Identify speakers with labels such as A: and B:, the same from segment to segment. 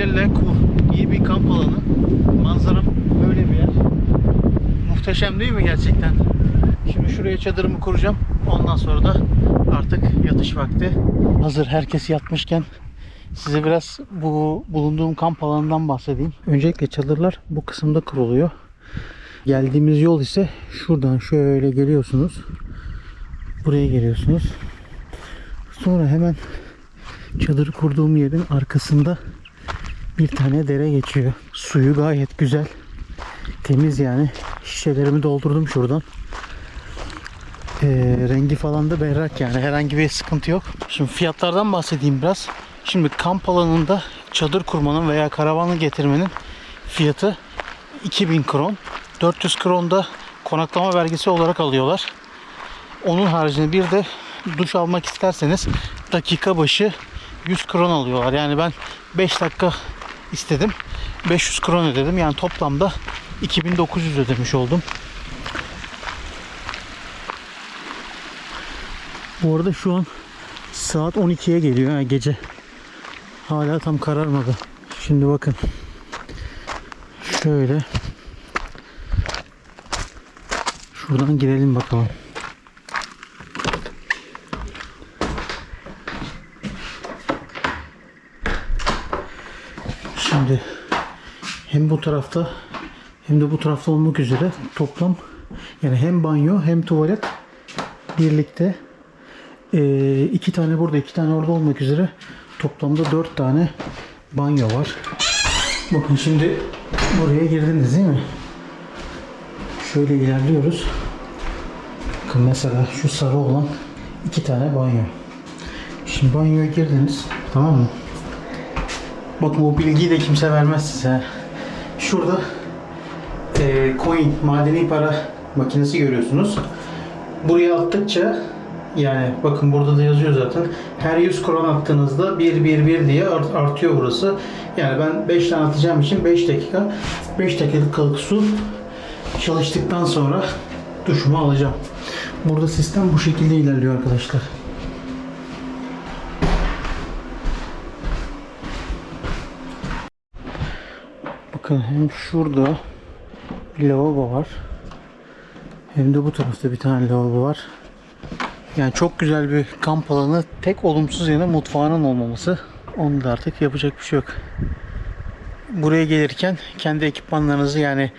A: Sahile Leku iyi bir kamp alanı. Manzaram böyle bir yer. Muhteşem değil mi gerçekten? Şimdi şuraya çadırımı kuracağım. Ondan sonra da artık yatış vakti. Hazır herkes yatmışken size biraz bu bulunduğum kamp alanından bahsedeyim. Öncelikle çadırlar bu kısımda kuruluyor. Geldiğimiz yol ise şuradan şöyle geliyorsunuz. Buraya geliyorsunuz. Sonra hemen çadırı kurduğum yerin arkasında bir tane dere geçiyor. Suyu gayet güzel. Temiz yani. Şişelerimi doldurdum şuradan. Ee, rengi falan da berrak yani. Herhangi bir sıkıntı yok. Şimdi fiyatlardan bahsedeyim biraz. Şimdi kamp alanında çadır kurmanın veya karavanı getirmenin fiyatı 2000 kron. 400 kron da konaklama vergisi olarak alıyorlar. Onun haricinde bir de duş almak isterseniz dakika başı 100 kron alıyorlar. Yani ben 5 dakika istedim. 500 kron ödedim. Yani toplamda 2900 ödemiş oldum. Bu arada şu an saat 12'ye geliyor ha, gece. Hala tam kararmadı. Şimdi bakın. Şöyle. Şuradan girelim bakalım. Şimdi hem bu tarafta hem de bu tarafta olmak üzere toplam yani hem banyo hem tuvalet birlikte ee, iki tane burada iki tane orada olmak üzere toplamda dört tane banyo var. Bakın şimdi buraya girdiniz değil mi? Şöyle ilerliyoruz. Bakın mesela şu sarı olan iki tane banyo. Şimdi banyoya girdiniz. Tamam mı? Bakın bu bilgiyi de kimse vermez size. Şurada eee, coin, madeni para makinesi görüyorsunuz. Buraya attıkça yani bakın burada da yazıyor zaten. Her 100 kron attığınızda 1 1 1 diye art- artıyor burası. Yani ben 5 tane atacağım için 5 dakika 5 dakikalık su çalıştıktan sonra duşumu alacağım. Burada sistem bu şekilde ilerliyor arkadaşlar. Bakın hem şurada bir lavabo var. Hem de bu tarafta bir tane lavabo var. Yani çok güzel bir kamp alanı. Tek olumsuz yanı mutfağının olmaması. Onu da artık yapacak bir şey yok. Buraya gelirken kendi ekipmanlarınızı yani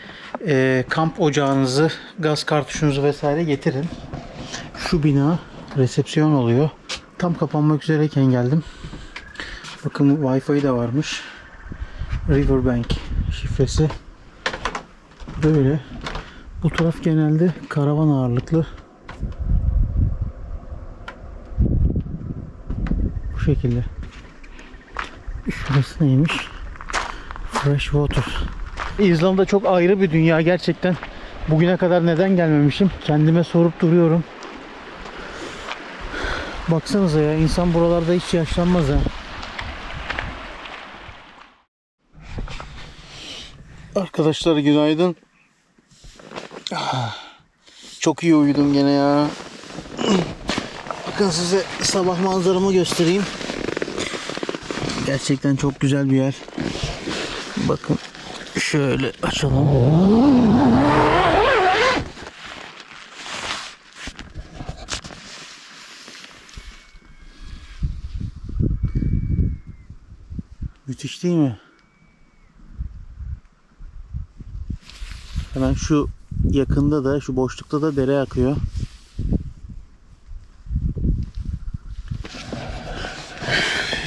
A: e, kamp ocağınızı, gaz kartuşunuzu vesaire getirin. Şu bina resepsiyon oluyor. Tam kapanmak üzereyken geldim. Bakın Wi-Fi de varmış. Riverbank şifresi. Böyle. Bu taraf genelde karavan ağırlıklı. Bu şekilde. Şurası neymiş? Fresh water. İzlanda çok ayrı bir dünya gerçekten. Bugüne kadar neden gelmemişim? Kendime sorup duruyorum. Baksanıza ya insan buralarda hiç yaşlanmaz ha. Arkadaşlar günaydın. Çok iyi uyudum gene ya. Bakın size sabah manzaramı göstereyim. Gerçekten çok güzel bir yer. Bakın şöyle açalım. Müthiş değil mi? Hemen şu yakında da şu boşlukta da dere akıyor.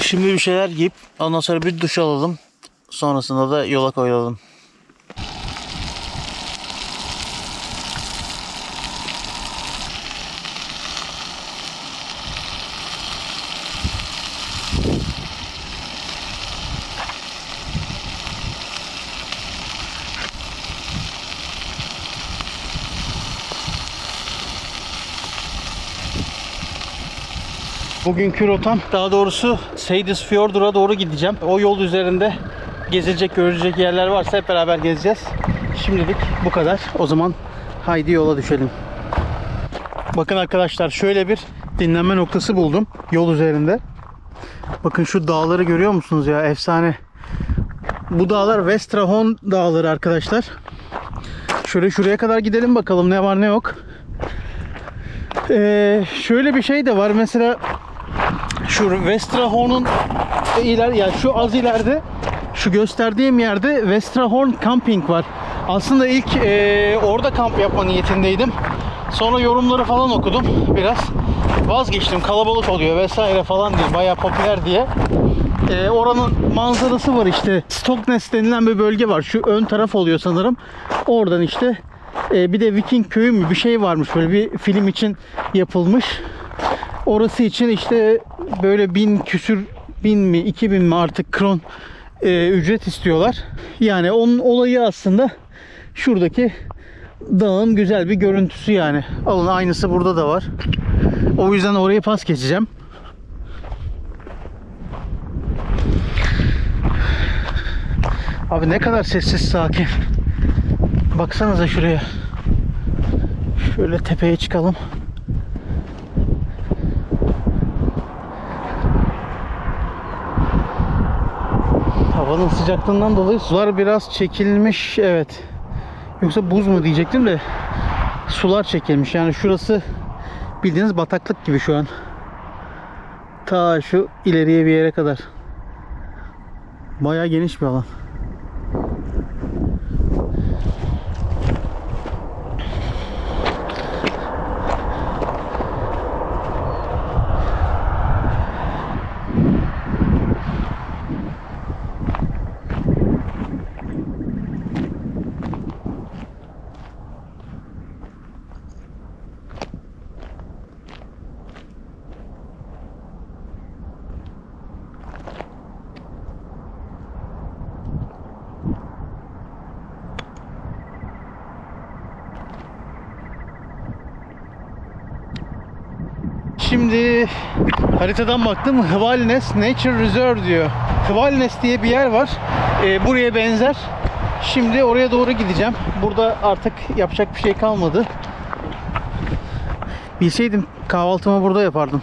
A: Şimdi bir şeyler giyip ondan sonra bir duş alalım. Sonrasında da yola koyulalım. Bugünkü rotam daha doğrusu Seydisfjordur'a doğru gideceğim. O yol üzerinde gezilecek, görecek yerler varsa hep beraber gezeceğiz. Şimdilik bu kadar. O zaman haydi yola düşelim. Bakın arkadaşlar şöyle bir dinlenme noktası buldum yol üzerinde. Bakın şu dağları görüyor musunuz ya? Efsane. Bu dağlar Westrahon dağları arkadaşlar. Şöyle şuraya kadar gidelim bakalım ne var ne yok. Ee, şöyle bir şey de var mesela şu Westrahorn'un iler ya şu az ileride şu gösterdiğim yerde Westrahorn Camping var. Aslında ilk e, orada kamp yapma niyetindeydim. Sonra yorumları falan okudum biraz. Vazgeçtim kalabalık oluyor vesaire falan diye bayağı popüler diye. E, oranın manzarası var işte. Stockness denilen bir bölge var. Şu ön taraf oluyor sanırım. Oradan işte e, bir de Viking köyü mü bir şey varmış böyle bir film için yapılmış. Orası için işte böyle bin küsür bin mi iki bin mi artık kron e, ücret istiyorlar. Yani onun olayı aslında şuradaki dağın güzel bir görüntüsü yani. Alın aynısı burada da var. O yüzden orayı pas geçeceğim. Abi ne kadar sessiz sakin. Baksanıza şuraya. Şöyle tepeye çıkalım. Havanın sıcaklığından dolayı sular biraz çekilmiş. Evet. Yoksa buz mu diyecektim de sular çekilmiş. Yani şurası bildiğiniz bataklık gibi şu an. Ta şu ileriye bir yere kadar. Bayağı geniş bir alan. Şimdi haritadan baktım Hvalnes Nature Reserve diyor. Hvalnes diye bir yer var. Ee, buraya benzer. Şimdi oraya doğru gideceğim. Burada artık yapacak bir şey kalmadı. Bilseydim kahvaltımı burada yapardım.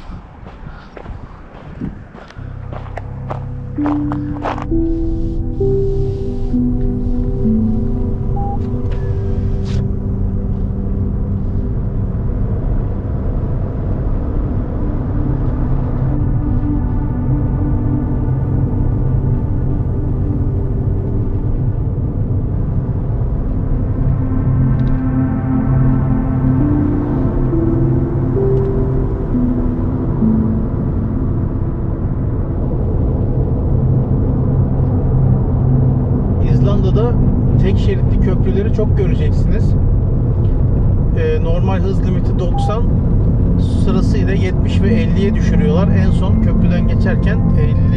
A: Geçerken 50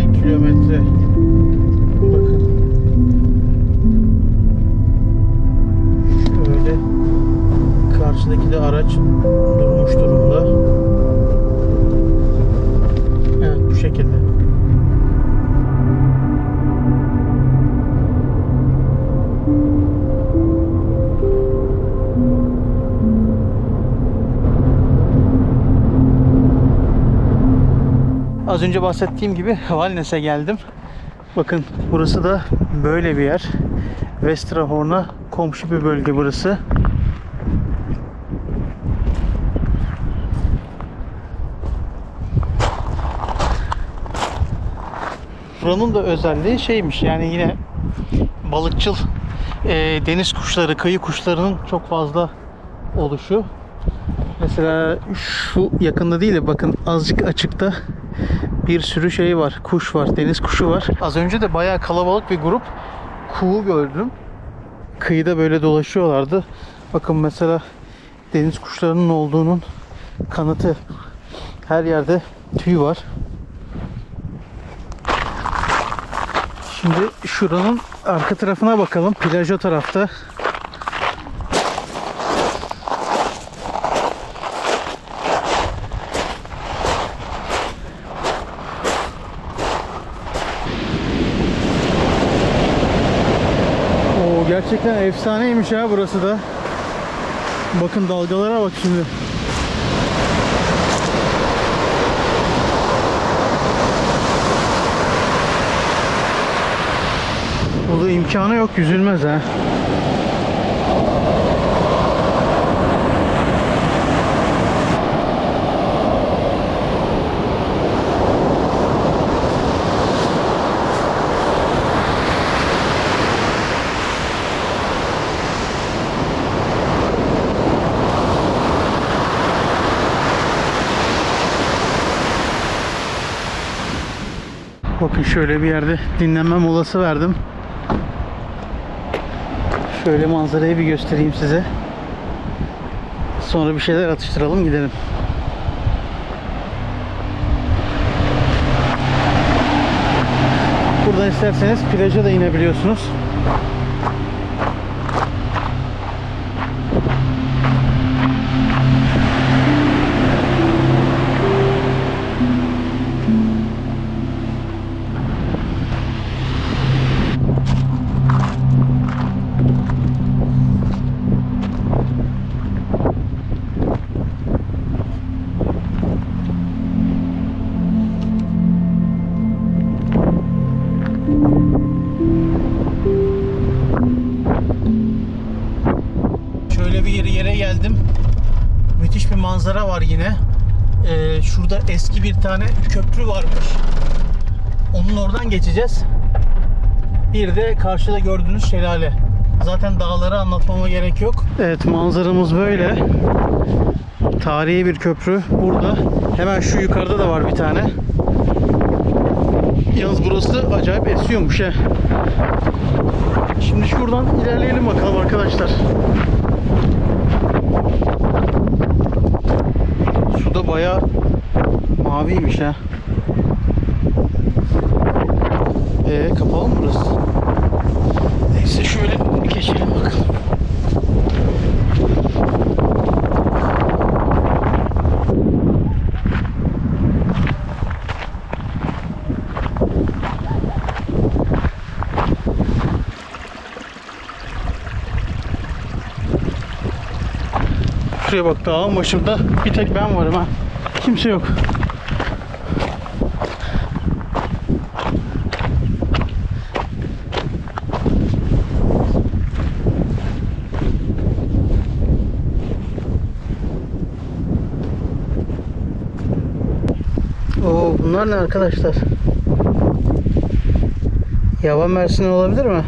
A: Az önce bahsettiğim gibi Valnes'e geldim. Bakın burası da böyle bir yer. Westerhorn'a komşu bir bölge burası. Buranın da özelliği şeymiş yani yine balıkçıl e, deniz kuşları, kıyı kuşlarının çok fazla oluşu. Mesela şu yakında değil de bakın azıcık açıkta bir sürü şey var. Kuş var, deniz kuşu var. Az önce de bayağı kalabalık bir grup kuğu gördüm. Kıyıda böyle dolaşıyorlardı. Bakın mesela deniz kuşlarının olduğunun kanıtı. Her yerde tüy var. Şimdi şuranın arka tarafına bakalım. Plaj o tarafta. Oo, gerçekten efsaneymiş ha burası da. Bakın dalgalara bak şimdi. Bunun imkanı yok yüzülmez ha. Şöyle bir yerde dinlenme molası verdim. Şöyle manzarayı bir göstereyim size. Sonra bir şeyler atıştıralım gidelim. Buradan isterseniz plaja da inebiliyorsunuz. Bir tane köprü varmış. Onun oradan geçeceğiz. Bir de karşıda gördüğünüz şelale. Zaten dağları anlatmama gerek yok. Evet manzaramız böyle. Tarihi bir köprü burada. Hemen şu yukarıda da var bir tane. Yalnız burası acayip esiyormuş he. Şimdi şuradan ilerleyelim bakalım arkadaşlar. Suda bayağı maviymiş ha. Ee, kapalı mı burası? Neyse şöyle geçelim bakalım. Şuraya bak dağın başında bir tek ben varım ha. Kimse yok. Oo bunlar ne arkadaşlar? Yaban mersini olabilir mi?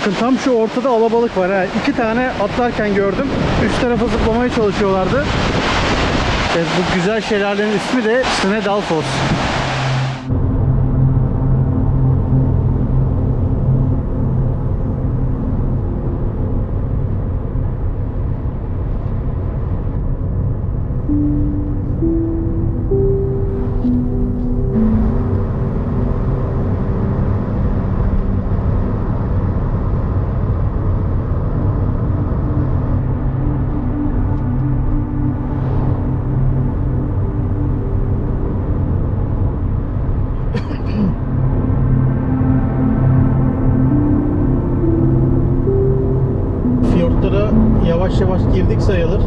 A: Bakın tam şu ortada alabalık var ha. İki tane atlarken gördüm. Üst tarafa zıplamaya çalışıyorlardı. Evet, bu güzel şelalenin ismi de Snedalfos. Yavaş yavaş girdik sayılır.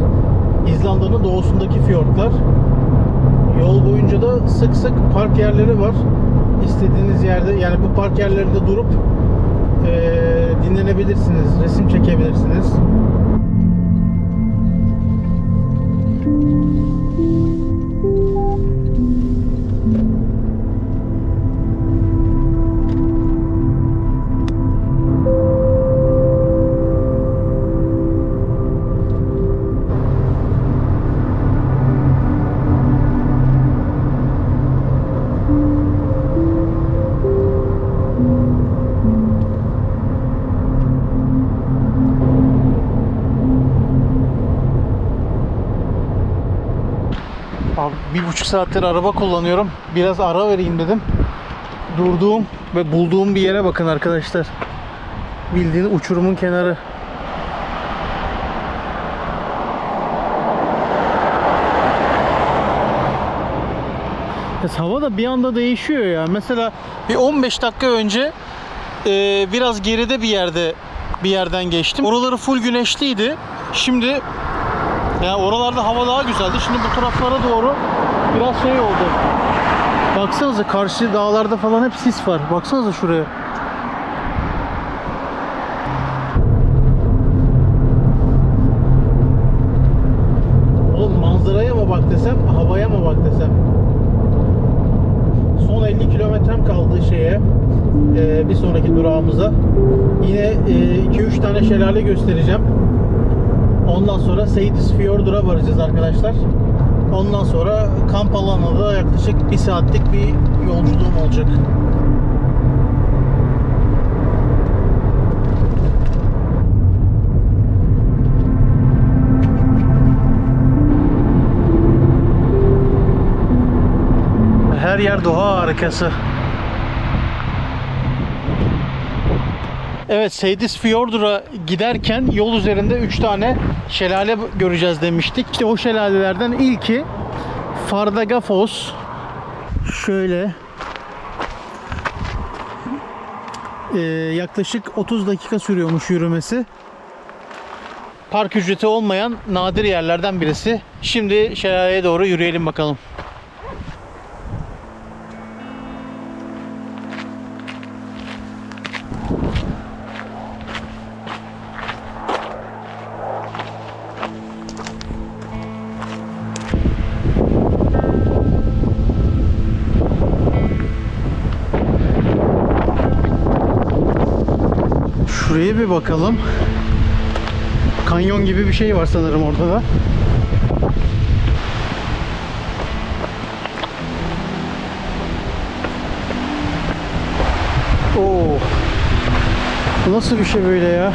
A: İzlanda'nın doğusundaki fiyortlar. Yol boyunca da sık sık park yerleri var. İstediğiniz yerde yani bu park yerlerinde durup eee, dinlenebilirsiniz, resim çekebilirsiniz. Bir buçuk saattir araba kullanıyorum. Biraz ara vereyim dedim. durduğum ve bulduğum bir yere bakın arkadaşlar. Bildiğin uçurumun kenarı. Hava da bir anda değişiyor ya. Mesela bir 15 dakika önce e, biraz geride bir yerde bir yerden geçtim. Oraları full güneşliydi. Şimdi ya oralarda hava daha güzeldi. Şimdi bu taraflara doğru biraz şey oldu. Baksanıza karşı dağlarda falan hep sis var. Baksanıza şuraya. Oğlum manzaraya mı bak desem, havaya mı bak desem. Son 50 kilometrem kaldı şeye. e, bir sonraki durağımıza. Yine 2-3 tane şelale göstereceğim. Ondan sonra Seydiz Fjordur'a varacağız arkadaşlar. Ondan sonra kamp alanına da yaklaşık bir saatlik bir yolculuğum olacak. Her yer doğa harikası. Evet Seydis Fjordur'a giderken yol üzerinde 3 tane şelale göreceğiz demiştik. İşte o şelalelerden ilki Fardagafos. Şöyle Ee, yaklaşık 30 dakika sürüyormuş yürümesi. Park ücreti olmayan nadir yerlerden birisi. Şimdi şelaleye doğru yürüyelim bakalım. Bakalım. Kanyon gibi bir şey var sanırım orada da. Oo. Nasıl bir şey böyle ya?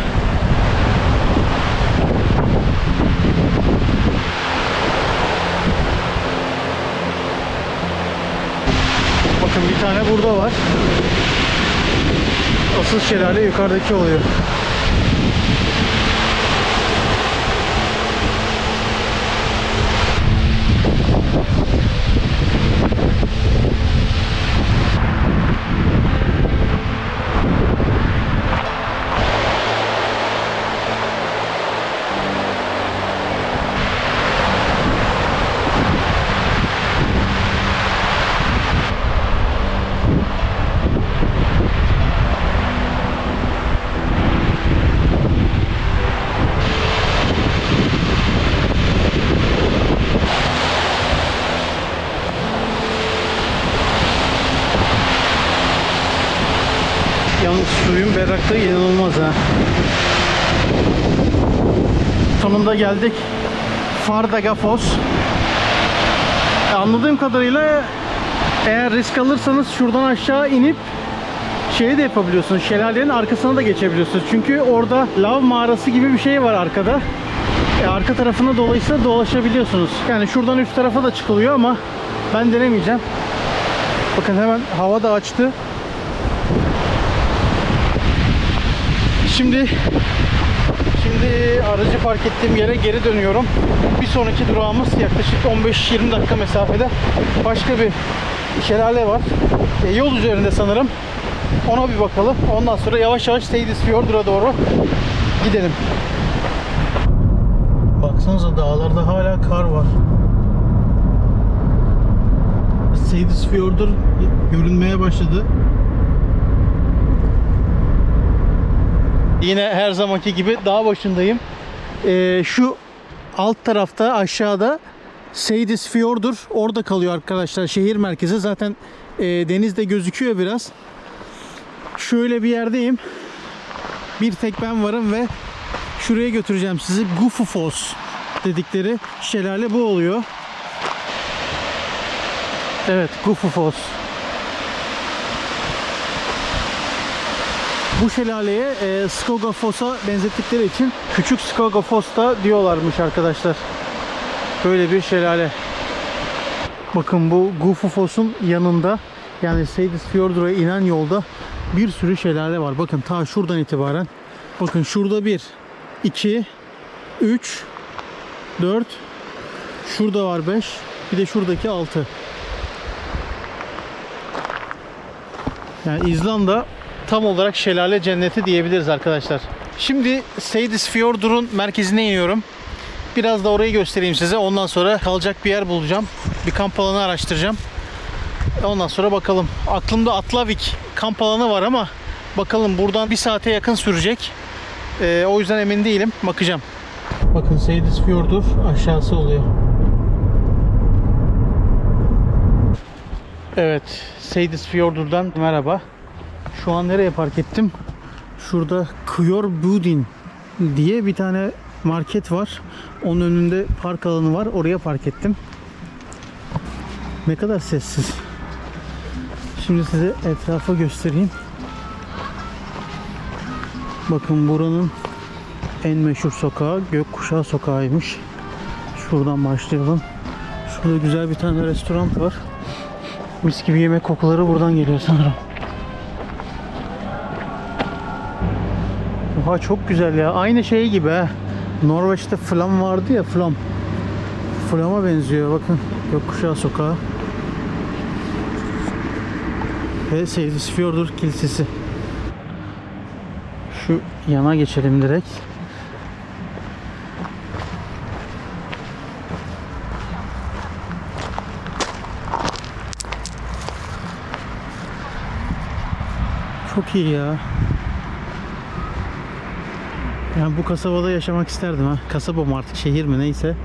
A: Bakın bir tane burada var. Asıl şelale yukarıdaki oluyor. Yalnız suyun berraklığı inanılmaz ha. Sonunda geldik. Fardagafos. E, Anladığım kadarıyla eğer risk alırsanız şuradan aşağı inip şeyi de yapabiliyorsunuz. Şelalenin arkasına da geçebiliyorsunuz. Çünkü orada lav mağarası gibi bir şey var arkada. E, arka tarafına dolayısıyla dolaşabiliyorsunuz. Yani şuradan üst tarafa da çıkılıyor ama ben denemeyeceğim. Bakın hemen hava da açtı. Şimdi şimdi aracı park ettiğim yere geri dönüyorum. Bir sonraki durağımız yaklaşık 15-20 dakika mesafede başka bir şelale var. E, yol üzerinde sanırım. Ona bir bakalım. Ondan sonra yavaş yavaş Seydis Fjordur'a doğru gidelim. Baksanıza dağlarda hala kar var. Seydis Fjordur görünmeye başladı. Yine her zamanki gibi dağ başındayım. Ee, şu alt tarafta aşağıda Seydis Fjordur orada kalıyor arkadaşlar şehir merkezi. Zaten e, denizde gözüküyor biraz. Şöyle bir yerdeyim. Bir tek ben varım ve şuraya götüreceğim sizi. Gufufos dedikleri şelale bu oluyor. Evet Gufufos. Bu şelaleye e, Skogafos'a benzettikleri için küçük Skogafos da diyorlarmış arkadaşlar. Böyle bir şelale. Bakın bu Gufufos'un yanında Yani Seydisfjord'a inen yolda bir sürü şelale var. Bakın ta şuradan itibaren. Bakın şurada bir, iki, üç, dört, şurada var beş, bir de şuradaki altı. Yani İzlanda tam olarak şelale cenneti diyebiliriz arkadaşlar. Şimdi Seydisfjord'un merkezine iniyorum. Biraz da orayı göstereyim size. Ondan sonra kalacak bir yer bulacağım. Bir kamp alanı araştıracağım. Ondan sonra bakalım. Aklımda Atlavik kamp alanı var ama bakalım buradan bir saate yakın sürecek. Ee, o yüzden emin değilim. Bakacağım. Bakın Seydisfjordur aşağısı oluyor. Evet, Seydisfjordur'dan merhaba. Şu an nereye park ettim? Şurada Kyor Budin diye bir tane market var. Onun önünde park alanı var. Oraya park ettim. Ne kadar sessiz. Şimdi size etrafı göstereyim. Bakın buranın en meşhur sokağı Gökkuşağı Sokağı'ymış. Şuradan başlayalım. Şurada güzel bir tane restoran var. Mis gibi yemek kokuları buradan geliyor sanırım. Oha çok güzel ya. Aynı şey gibi. Norveç'te flam vardı ya flam. Flama benziyor bakın. Gökkuşağı Sokağı. Ve Seydisfjordur Kilisesi. Şu yana geçelim direkt. Çok iyi ya. Yani bu kasabada yaşamak isterdim ha. Kasaba mı artık şehir mi neyse.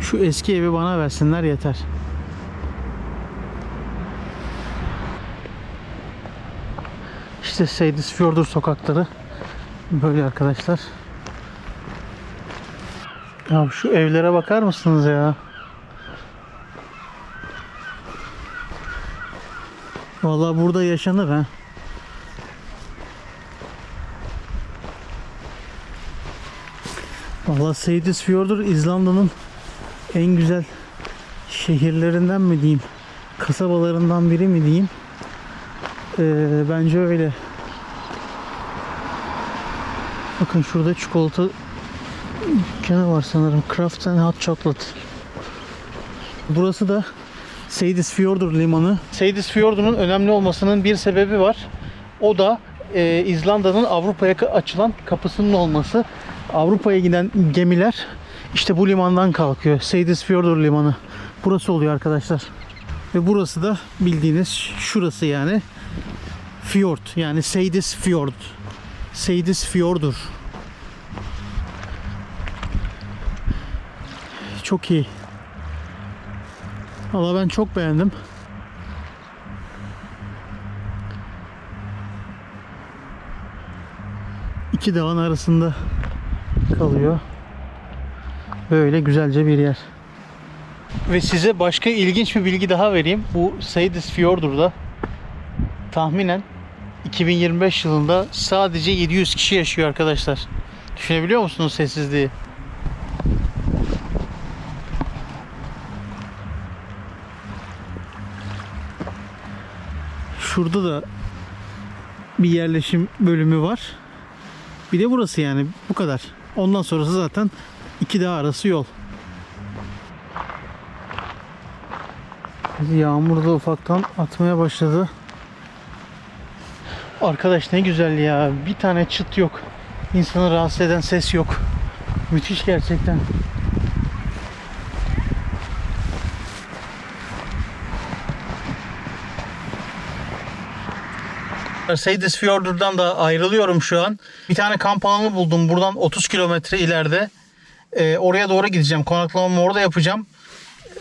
A: Şu eski evi bana versinler yeter. İşte Seydisfjordur sokakları. Böyle arkadaşlar. Ya şu evlere bakar mısınız ya? Vallahi burada yaşanır ha. Vallahi Seydisfjordur İzlanda'nın en güzel şehirlerinden mi diyeyim, kasabalarından biri mi diyeyim. Ee, bence öyle. Bakın şurada çikolata dükkanı var sanırım. Craft and Hot Chocolate. Burası da Seydisfjordur limanı. Seydisfjordur'un önemli olmasının bir sebebi var. O da e, İzlanda'nın Avrupa'ya açılan kapısının olması. Avrupa'ya giden gemiler işte bu limandan kalkıyor. Seydisfjordur limanı. Burası oluyor arkadaşlar. Ve burası da bildiğiniz şurası yani. Fjord yani Seydisfjord. Seydisfjordur. Çok iyi. Valla ben çok beğendim. İki dağın arasında kalıyor. Böyle güzelce bir yer. Ve size başka ilginç bir bilgi daha vereyim. Bu Seydisfjordur'da tahminen 2025 yılında sadece 700 kişi yaşıyor arkadaşlar. Düşünebiliyor musunuz sessizliği? Şurada da bir yerleşim bölümü var. Bir de burası yani bu kadar. Ondan sonrası zaten iki dağ arası yol. Yağmur da ufaktan atmaya başladı. Arkadaş ne güzel ya. Bir tane çıt yok. İnsanı rahatsız eden ses yok. Müthiş gerçekten. Seydisfjordur'dan da ayrılıyorum şu an. Bir tane kamp alanı buldum. Buradan 30 kilometre ileride. Ee, oraya doğru gideceğim. Konaklamamı orada yapacağım.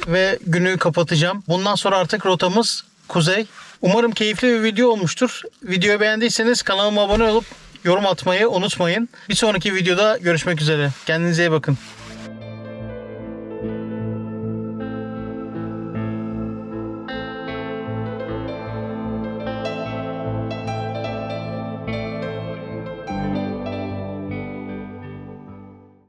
A: Ve günü kapatacağım. Bundan sonra artık rotamız kuzey. Umarım keyifli bir video olmuştur. Videoyu beğendiyseniz kanalıma abone olup yorum atmayı unutmayın. Bir sonraki videoda görüşmek üzere. Kendinize iyi bakın.